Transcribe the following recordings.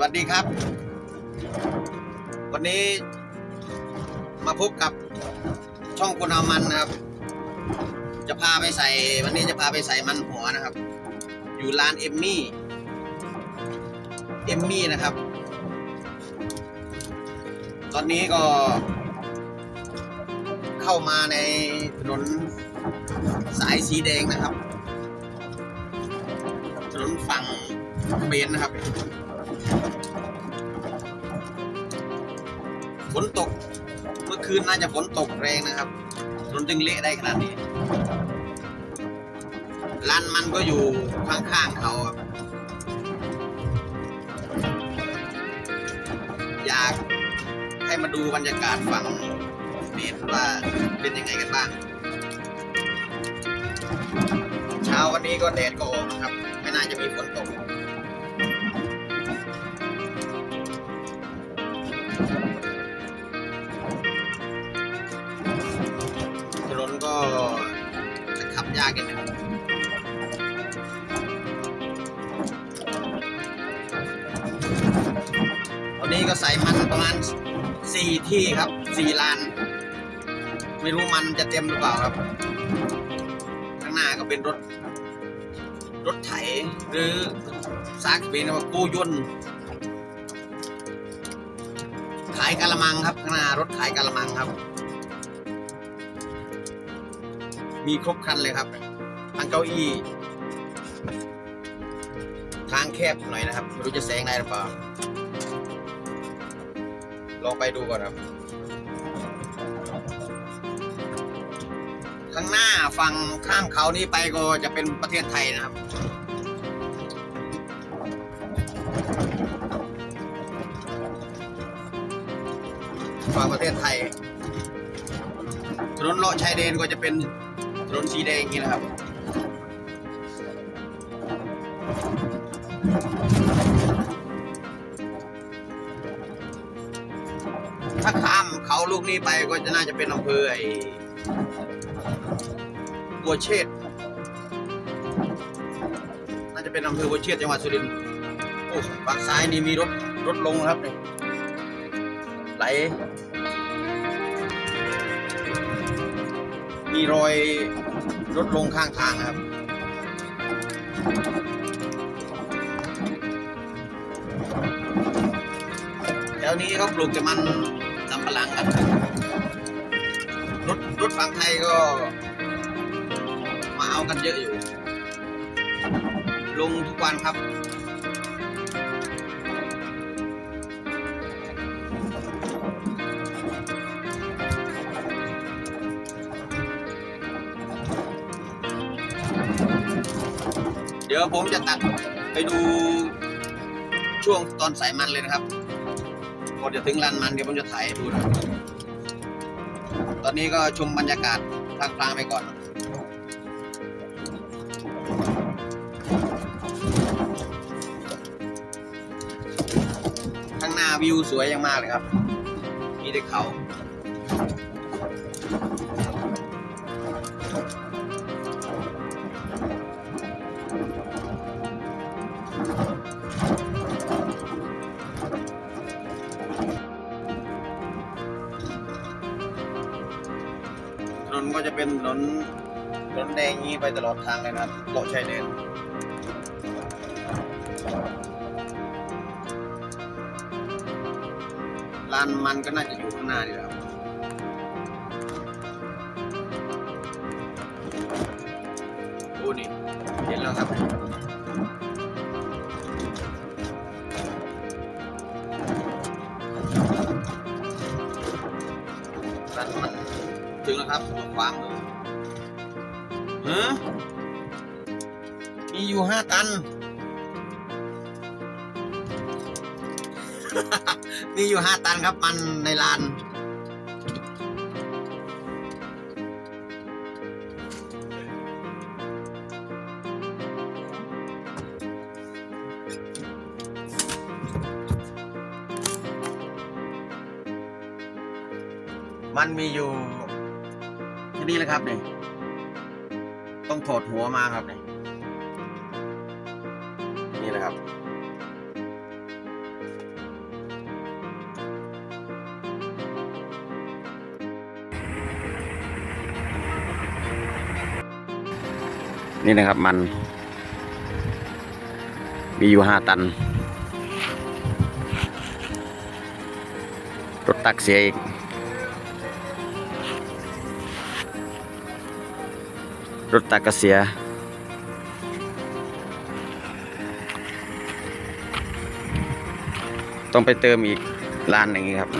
สวัสดีครับ วันนี้มาพบกับช่องคนเอามันนะครับ จะพาไปใส่ วันนี้จะพาไปใส่มันหัวนะครับ อยู่ร้านเอมมี่เอมมี่นะครับ ตอนนี้ก็เข้ามาในถนนสายสีแดงนะครับ ถนนฝั่งเบนนะครับ นตก เมื่อคืนน่าจะฝนตกแรงนะครับถนนจึงเละได้ขนาดนี้ร้านมันก็อยู่ข้างๆเขาครับอยากให้มาดูบรรยากาศฝั่งเบนว่าเป็นยังไงกันบ้าง เช้าวันนี้ก็แดดก็ออกนะครับ ไม่น่าจะมีฝนตก ใส่มันประมาณสี่ที่ครับสี่ลาน ไม่รู้มันจะเต็มหรือเปล่าครับ ข้างหน้าก็เป็นรถ รถไถหรือซากเป็นว่ากู้ยนขายกะละมังครับข้างหน้ารถขายกะละมังครับ มีครบครันเลยครับทั้งเก้าอี้ทางแคบหน่อยนะครับไม่รู้จะแซงได้หรือเปล่า องไปดูก่อนครับ ข้างหน้าฝั่งข้ามเขานี้ไปก็จะเป็นประเทศไทยนะครับฝั่งประเทศไทย ถนนเลาะชายแดนก็จะเป็นถนนสีแดงอย่างนี้นะครับ ถ้าข้ามเขาลูกนี้ไปก็จะน่าจะเป็นอำเภอไอ้บัวเชษฐ์น่าจะเป็นอำเภอบัวเชษฐ์จังหวัดสุรินทร์โอ้ฝั่งซ้ายนี่มีรถรถลงครับนี่ไหลมีรอยรถลงข้างทางครับแถวนี้เขาปลูกจะมัน สำปะหลังกันรถรถฝั่งไทยก็ มาเอากันเยอะอยู่ ลงทุกวันครับเดี๋ยวผมจะตัดไปดูช่วงตอนใส่มันเลยนะครับ ก่อนจะถึงลานมันเดี๋ยวผมจะถ่ายให้ดูนะตอนนี้ก็ชมบรรยากาศพลางๆไปก่อนข้างหน้าวิวสวยอย่างมากเลยครับ มีแต่เขา เป็นถนนถนนแดงงนี้ไปตลอดทางเลยนะครับเลาะชายแดนลานมันก็น่าจะอยู่ข้างหน้านี่และครับโอ้นี่เห็นแล้วครับลานมันถึงแล้วครับขวามือ ฮะมีอยู่ห้าตัน มีอยู่ห้าตันครับมันในลานมันมีอยู่ที่นี่เลยครับเนี่ย ถอดหัวมาครับนี่นี่นะครับ นี่นะครับมัน มีอยู่ห้าตันรถตักเสียอีก รถตักเสีย ต้องไปเติมอีกล้านหนึ่งครับ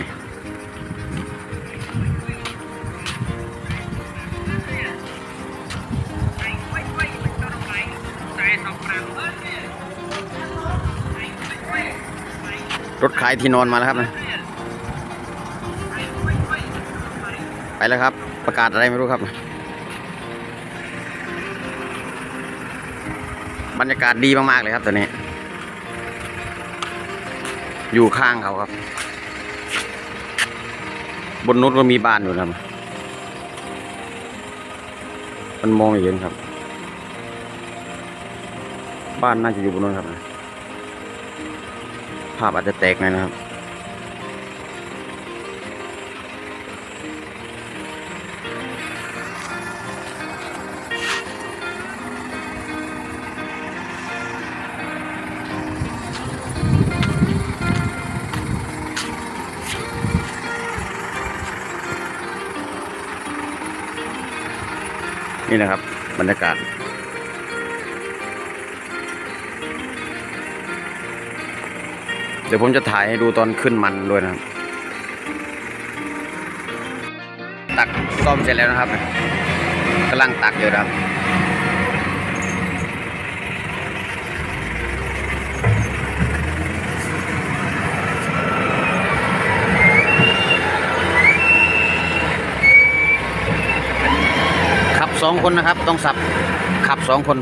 รถขายที่นอนมาแล้วครับนะไปแล้วครับ ประกาศอะไรไม่รู้ครับ บรรยากาศดีมากๆเลยครับตอนนี้ อยู่ข้างเขาครับ บนนู้นก็มีบ้านอยู่นะมันมองไม่เห็นครับ บ้านน่าจะอยู่บนนู้นครับ ภาพอาจจะแตกหน่อยนะครับ นี่นะครับบรรยากาศเดี๋ยวผมจะถ่ายให้ดูตอนขึ้นมันด้วยนะครับ ตักซ่อมเสร็จแล้วนะครับกำลังตักอยู่นะครับ ขับสอง คนนะครับ ต้องสับขับสองคน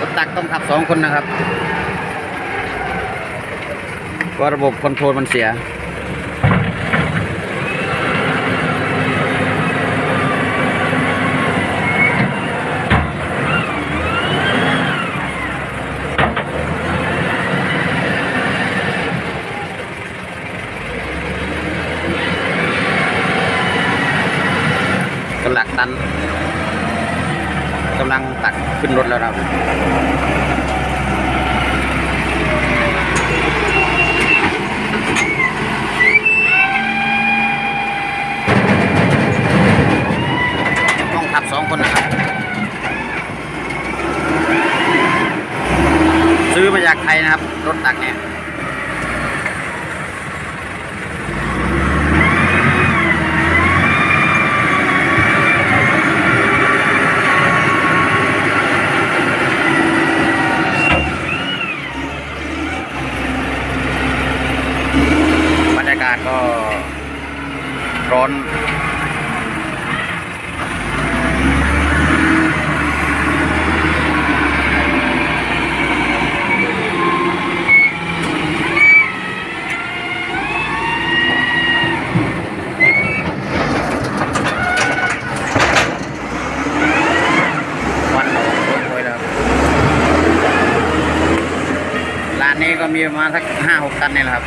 รถตักต้องขับสองคนนะครับเพราะระบบคอนโทรลมันเสีย กำลังตันกำลังตักขึ้นรถแล้วครับต้องขับสองคนนะครับ ซื้อมาจากไทยนะครับ รถตักเนี่ย บรรยากาศก็ร้อน วันโอ้ยแล้วครับร้านนี้ก็ มีประมาณสักห้าหกตันนี่แหละครับ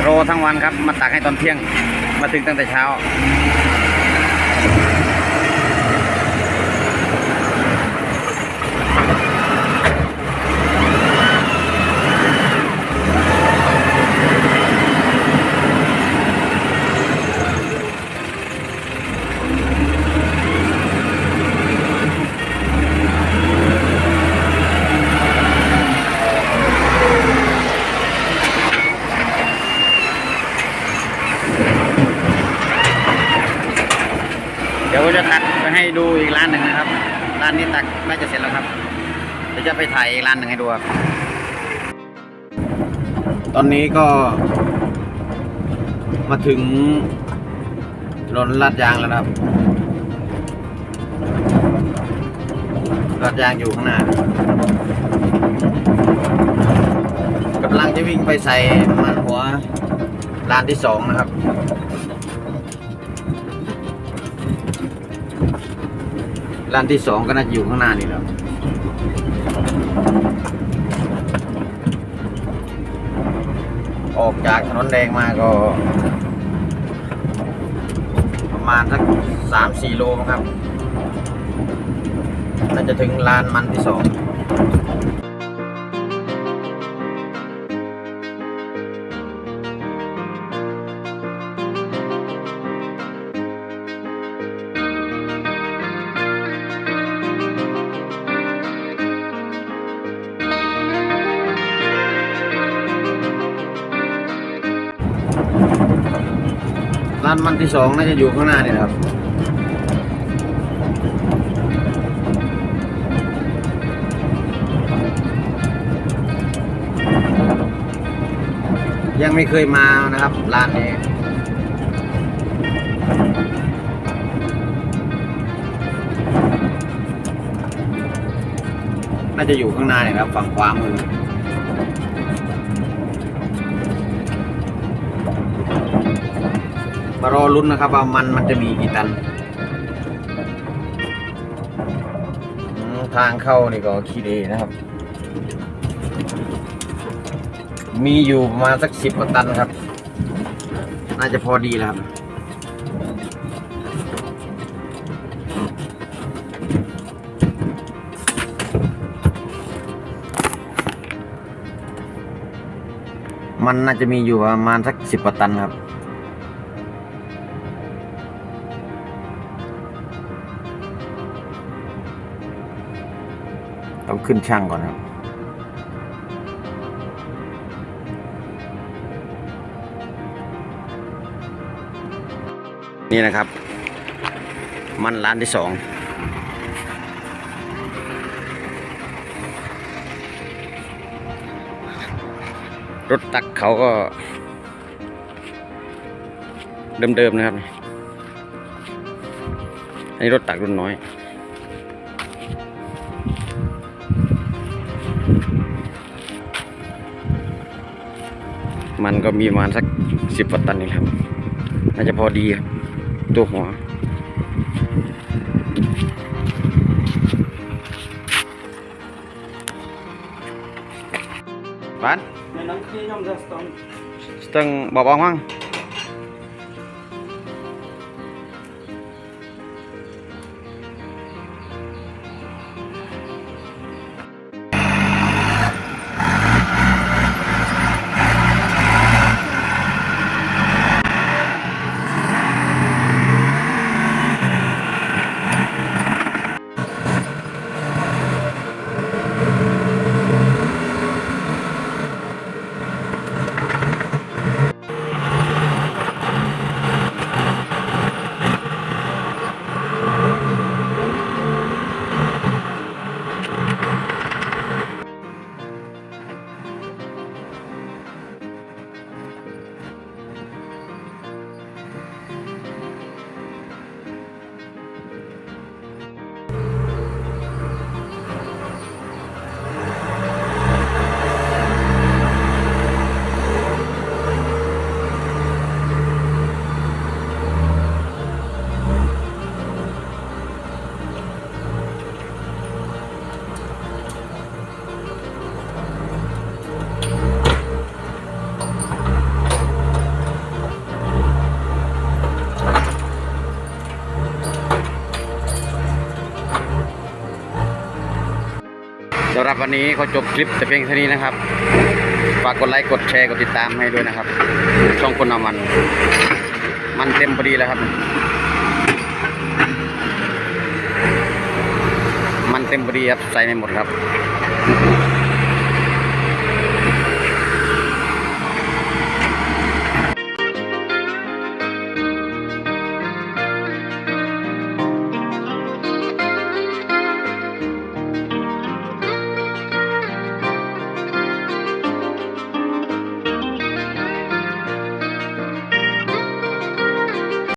โรทั้งวันครับ มาตักให้ตอนเที่ยง มาถึงตั้งแต่เช้า เดี๋ยวผมจะตักไป ให้ดูอีกร้านหนึ่งนะครับ ร้านนี้ตักน่าจะเสร็จแล้วครับ เดี๋ยวจะไปถ่ายอีกร้านหนึ่งให้ดูครับ ตอนนี้ก็ มาถึงถนนลาดยางแล้วครับลาดยางอยู่ข้างหน้ากำลังจะวิ่งไปใส่มันหัวร้านที่สองนะครับ ร้านที่สองก็น่าจะอยู่ข้างหน้านี่แล้วออกจากถนนแดงมาก็ ประมาณสักสามสี่โลครับ น่าจะถึงลานมันที่สอง ร้านมันที่สองน่าจะอยู่ข้างหน้านี่ครับยังไม่เคยมานะครับร้านนี้ น่าจะอยู่ข้างหน้านี่ครับ ฝั่งขวามือ รอลุ้นนะครับว่ามันมันจะมีกี่ตันอืมทางเข้านี่ก็ขี้ดีนะครับ มีอยู่ประมาณสักสิบกว่าตันครับ น่าจะพอดีแล้วครับมันน่าจะมีอยู่ประมาณสักสิบกว่าตันครับ ต้องขึ้นช่างก่อนครับ นี่นะครับ มันร้านที่สองรถตักเขาก็ เดิมๆนะครับ อันนี้รถตักรุ่นน้อย มันก็มีประมาณสักสิบกว่าตันนี่แหละครับ น่าจะพอดีครับ ตัวหัวบ้าน Men den krigen nästan สตึงบ รับวันนี้ก็จบคลิปแต่เพียงเท่านี้นะครับ ฝากกดไลค์กดแชร์กดติดตามให้ด้วยนะครับ ช่องคนเอามัน มันเต็มพอดีแล้วครับ มันเต็มพอดีครับใส่ไม่หมดครับ